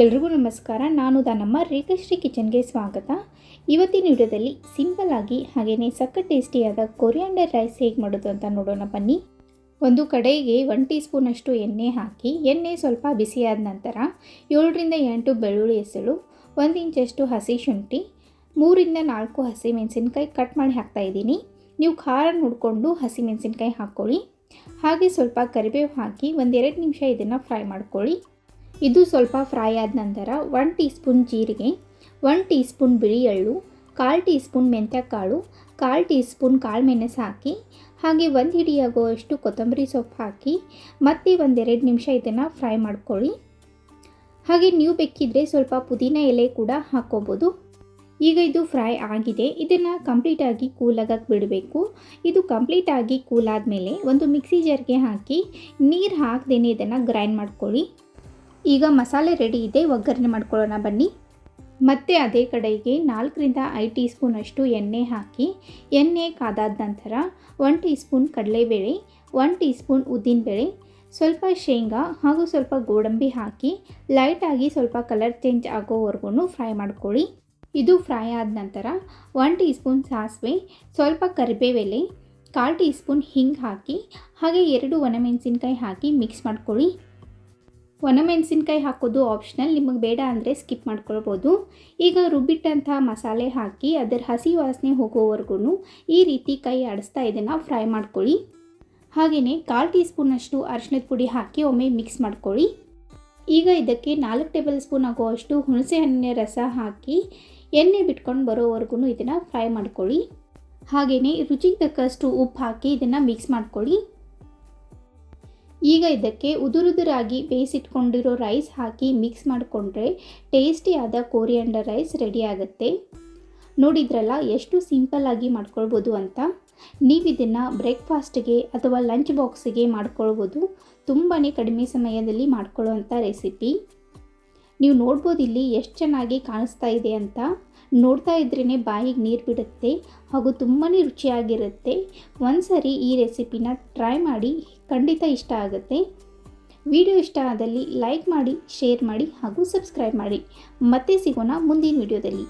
ಎಲ್ರಿಗೂ ನಮಸ್ಕಾರ. ನಾನು ದಾನಮ್ಮ ರೇಖಶ್ರೀ ಕಿಚನ್ಗೆ ಸ್ವಾಗತ. ಇವತ್ತಿನ ವಿಡಿಯೋದಲ್ಲಿ ಸಿಂಪಲ್ ಆಗಿ ಹಾಗೆಯೇ ಸಕ್ಕ ಟೇಸ್ಟಿಯಾದ ಕೊರಿಯಾಂಡರ್ ರೈಸ್ ಹೇಗೆ ಮಾಡೋದು ಅಂತ ನೋಡೋಣ ಬನ್ನಿ. ಒಂದು ಕಡೆಗೆ ಒನ್ ಟೀ ಸ್ಪೂನಷ್ಟು ಎಣ್ಣೆ ಹಾಕಿ, ಎಣ್ಣೆ ಸ್ವಲ್ಪ ಬಿಸಿಯಾದ ನಂತರ ಏಳರಿಂದ ಎಂಟು ಬೆಳ್ಳುಳ್ಳಿ ಹೆಸಳು, ಒಂದು ಇಂಚಷ್ಟು ಹಸಿ ಶುಂಠಿ, ಮೂರಿಂದ ನಾಲ್ಕು ಹಸಿ ಮೆಣಸಿನ್ಕಾಯಿ ಕಟ್ ಮಾಡಿ ಹಾಕ್ತಾ ಇದ್ದೀನಿ. ನೀವು ಖಾರ ನೋಡಿಕೊಂಡು ಹಸಿ ಮೆಣಸಿನ್ಕಾಯಿ ಹಾಕ್ಕೊಳ್ಳಿ. ಹಾಗೆ ಸ್ವಲ್ಪ ಕರಿಬೇವು ಹಾಕಿ ಒಂದೆರಡು ನಿಮಿಷ ಇದನ್ನು ಫ್ರೈ ಮಾಡ್ಕೊಳ್ಳಿ. ಇದು ಸ್ವಲ್ಪ ಫ್ರೈ ಆದ ನಂತರ ಒನ್ ಟೀ ಸ್ಪೂನ್ ಜೀರಿಗೆ, ಒನ್ ಟೀ ಸ್ಪೂನ್ ಬಿಳಿ ಎಳ್ಳು ಕಾಲು ಟೀ ಸ್ಪೂನ್ ಮೆಂತ್ಯಕಾಳು, ಕಾಲು ಟೀ ಸ್ಪೂನ್ ಕಾಳು ಮೆಣಸು ಹಾಕಿ, ಹಾಗೆ ಒಂದು ಹಿಡಿಯಾಗುವಷ್ಟು ಕೊತ್ತಂಬರಿ ಸೊಪ್ಪು ಹಾಕಿ, ಮತ್ತೆ ಒಂದೆರಡು ನಿಮಿಷ ಇದನ್ನು ಫ್ರೈ ಮಾಡ್ಕೊಳ್ಳಿ. ಹಾಗೆ ನೀವು ಬೇಕಿದ್ದರೆ ಸ್ವಲ್ಪ ಪುದೀನ ಎಲೆ ಕೂಡ ಹಾಕ್ಕೋಬೋದು. ಈಗ ಇದು ಫ್ರೈ ಆಗಿದೆ. ಇದನ್ನು ಕಂಪ್ಲೀಟಾಗಿ ಕೂಲಾಗಕ್ಕೆ ಬಿಡಬೇಕು. ಇದು ಕಂಪ್ಲೀಟಾಗಿ ಕೂಲಾದ ಮೇಲೆ ಒಂದು ಮಿಕ್ಸಿ ಜರ್ಗೆ ಹಾಕಿ ನೀರು ಹಾಕ್ದೇನೆ ಇದನ್ನು ಗ್ರೈಂಡ್ ಮಾಡ್ಕೊಳ್ಳಿ. ಈಗ ಮಸಾಲೆ ರೆಡಿ ಇದೆ, ಒಗ್ಗರಣೆ ಮಾಡ್ಕೊಳ್ಳೋಣ ಬನ್ನಿ. ಮತ್ತೆ ಅದೇ ಕಡೆಗೆ ನಾಲ್ಕರಿಂದ ಐದು ಟೀ ಸ್ಪೂನಷ್ಟು ಎಣ್ಣೆ ಹಾಕಿ, ಎಣ್ಣೆ ಕಾದಾದ ನಂತರ ಒನ್ ಟೀ ಸ್ಪೂನ್ ಕಡಲೆಬೇಳೆ ಒನ್ ಟೀ ಸ್ಪೂನ್ ಉದ್ದಿನಬೇಳೆ, ಸ್ವಲ್ಪ ಶೇಂಗಾ ಹಾಗೂ ಸ್ವಲ್ಪ ಗೋಡಂಬಿ ಹಾಕಿ, ಲೈಟಾಗಿ ಸ್ವಲ್ಪ ಕಲರ್ ಚೇಂಜ್ ಆಗೋವರೆಗೂ ಫ್ರೈ ಮಾಡ್ಕೊಳ್ಳಿ. ಇದು ಫ್ರೈ ಆದ ನಂತರ ಒನ್ ಟೀ ಸ್ಪೂನ್ ಸಾಸಿವೆ, ಸ್ವಲ್ಪ ಕರಿಬೇವೆಲೆ, ಕಾಲು ಟೀ ಸ್ಪೂನ್ ಹಿಂಗೆ ಹಾಕಿ, ಹಾಗೆ ಎರಡು ಒಣಮೆಣಸಿನ್ಕಾಯಿ ಹಾಕಿ ಮಿಕ್ಸ್ ಮಾಡ್ಕೊಳ್ಳಿ. ಒಣಮೆಣಸಿನ್ಕಾಯಿ ಹಾಕೋದು ಆಪ್ಷನಲ್ ನಿಮಗೆ ಬೇಡ ಅಂದರೆ ಸ್ಕಿಪ್ ಮಾಡ್ಕೊಳ್ಬೋದು. ಈಗ ರುಬ್ಬಿಟ್ಟಂತಹ ಮಸಾಲೆ ಹಾಕಿ ಅದರ ಹಸಿ ವಾಸನೆ ಹೋಗೋವರೆಗೂ ಈ ರೀತಿ ಕೈ ಆಡಿಸ್ತಾ ಇದನ್ನು ಫ್ರೈ ಮಾಡ್ಕೊಳ್ಳಿ. ಹಾಗೆಯೇ ಕಾಲು ಟೀ ಸ್ಪೂನಷ್ಟು ಅರಿಶಿಣದ ಪುಡಿ ಹಾಕಿ ಒಮ್ಮೆ ಮಿಕ್ಸ್ ಮಾಡ್ಕೊಳ್ಳಿ. ಈಗ ಇದಕ್ಕೆ ನಾಲ್ಕು ಟೇಬಲ್ ಸ್ಪೂನ್ ಆಗುವಷ್ಟು ಹುಣಸೆ ಹಣ್ಣಿನ ರಸ ಹಾಕಿ ಎಣ್ಣೆ ಬಿಟ್ಕೊಂಡು ಬರೋವರೆಗೂ ಇದನ್ನು ಫ್ರೈ ಮಾಡ್ಕೊಳ್ಳಿ. ಹಾಗೆಯೇ ರುಚಿಗೆ ತಕ್ಕಷ್ಟು ಉಪ್ಪು ಹಾಕಿ ಇದನ್ನು ಮಿಕ್ಸ್ ಮಾಡ್ಕೊಳ್ಳಿ. ಈಗ ಇದಕ್ಕೆ ಉದುರುದುರಾಗಿ ಬೇಯಿಸಿಟ್ಕೊಂಡಿರೋ ರೈಸ್ ಹಾಕಿ ಮಿಕ್ಸ್ ಮಾಡಿಕೊಂಡ್ರೆ ಟೇಸ್ಟಿಯಾದ ಕೋರಿಯಂಡರ್ ರೈಸ್ ರೆಡಿ ಆಗುತ್ತೆ. ನೋಡಿದ್ರಲ್ಲ ಎಷ್ಟು ಸಿಂಪಲ್ಲಾಗಿ ಮಾಡ್ಕೊಳ್ಬೋದು ಅಂತ? ನೀವು ಇದನ್ನು ಬ್ರೇಕ್ಫಾಸ್ಟ್ಗೆ ಅಥವಾ ಲಂಚ್ ಬಾಕ್ಸ್ಗೆ ಮಾಡ್ಕೊಳ್ಬೋದು. ತುಂಬಾ ಕಡಿಮೆ ಸಮಯದಲ್ಲಿ ಮಾಡ್ಕೊಳ್ಳೋವಂಥ ರೆಸಿಪಿ ನೀವು ನೋಡ್ಬೋದು ಇಲ್ಲಿ ಎಷ್ಟು ಚೆನ್ನಾಗಿ ಕಾಣಿಸ್ತಾ ಇದೆ ಅಂತ. ನೋಡ್ತಾ ಇದ್ರೇ ಬಾಯಿಗೆ ನೀರು ಬಿಡುತ್ತೆ ಹಾಗೂ ತುಂಬಾ ರುಚಿಯಾಗಿರುತ್ತೆ. ಒಂದ್ಸರಿ ಈ ರೆಸಿಪಿನ ಟ್ರೈ ಮಾಡಿ ಖಂಡಿತ ಇಷ್ಟ ಆಗುತ್ತೆ. ವಿಡಿಯೋ ಇಷ್ಟ ಆದಲ್ಲಿ ಲೈಕ್ ಮಾಡಿ, ಶೇರ್ ಮಾಡಿ ಹಾಗೂ ಸಬ್ಸ್ಕ್ರೈಬ್ ಮಾಡಿ. ಮತ್ತೆ ಸಿಗೋಣ ಮುಂದಿನ ವಿಡಿಯೋದಲ್ಲಿ.